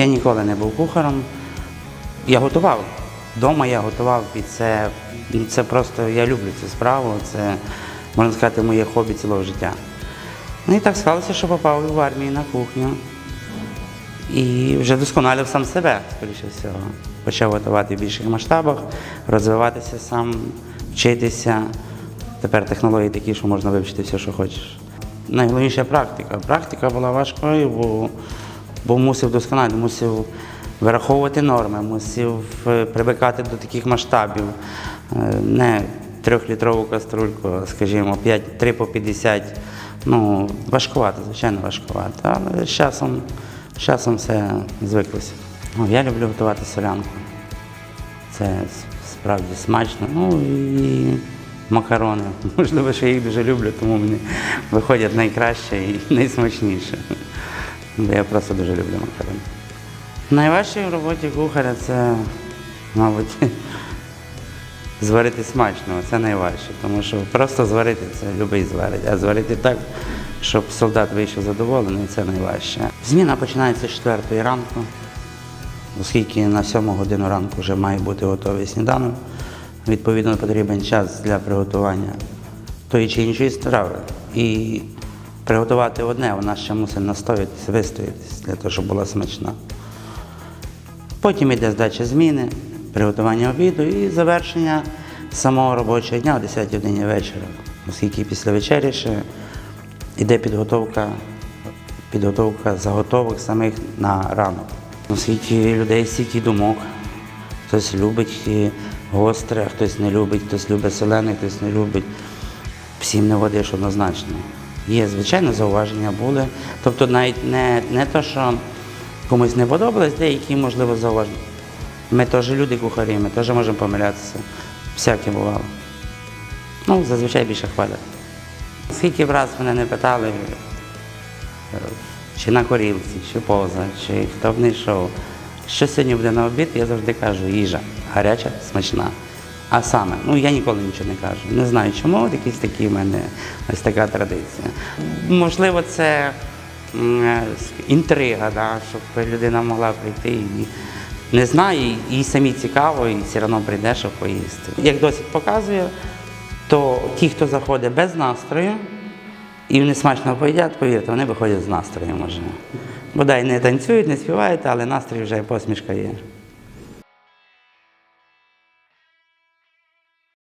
Я ніколи не був кухарем. Я готував. Вдома я готував, і це, це просто я люблю цю справу. Це, можна сказати, моє хобі цілого життя. Ну і так склалося, що попав в армію на кухню. І вже досконалив сам себе, скоріше всього. Почав готувати в більших масштабах, розвиватися сам, вчитися. Тепер технології такі, що можна вивчити все, що хочеш. Найголовніша практика. Практика була важкою, бо, бо мусив досконально, мусив вираховувати норми, мусив е, привикати до таких масштабів. Е, Не трьохлітрову каструльку, скажімо, 5, 3 по 50. Ну, важкувато, звичайно, важкувато. Але з часом, з часом все звиклося. Ну, я люблю готувати солянку. Це справді смачно. Ну і макарони. Можливо, що я їх дуже люблю, тому мені виходять найкраще і найсмачніше. Бо я просто дуже люблю макарони. Найважче в роботі кухаря це, мабуть, зварити смачно, це найважче. Тому що просто зварити це любий зварить, а зварити так, щоб солдат вийшов задоволений, це найважче. Зміна починається з 4 ранку оскільки на 7 годину ранку вже має бути готовий сніданок. Відповідно, потрібен час для приготування тої чи іншої страви. І приготувати одне, вона ще мусить настоятися, вистоятися для того, щоб була смачна. Потім йде здача зміни, приготування обіду і завершення самого робочого дня о 10 годині вечора, оскільки після вечері ще йде підготовка, підготовка заготовок самих на ранок. Оскільки людей стільки думок, хтось любить гостре, хтось не любить, хтось любить солене, хтось не любить. Всім не водиш однозначно. Є, звичайно, зауваження були. Тобто навіть не, не то, що комусь не подобалось, деякі, можливо, зауваження. Ми теж люди кухарі, ми теж можемо помилятися. Всяке бувало. Ну, зазвичай більше хвалять. Скільки б раз мене не питали, е, чи на корілці, чи поза, чи хто б не йшов. Що сьогодні буде на обід, я завжди кажу, їжа гаряча, смачна. А саме, ну я ніколи нічого не кажу. Не знаю чому, от якісь такі в мене ось така традиція. Можливо, це е, інтрига, да, щоб людина могла прийти і не знає, і- самі цікаво, і все одно прийде, щоб поїсти. Як досвід показує, то ті, хто заходить без настрою, і вони смачно поїдять, повірте, вони виходять з настроєм вже. Бодай не танцюють, не співають, але настрій вже посмішка є.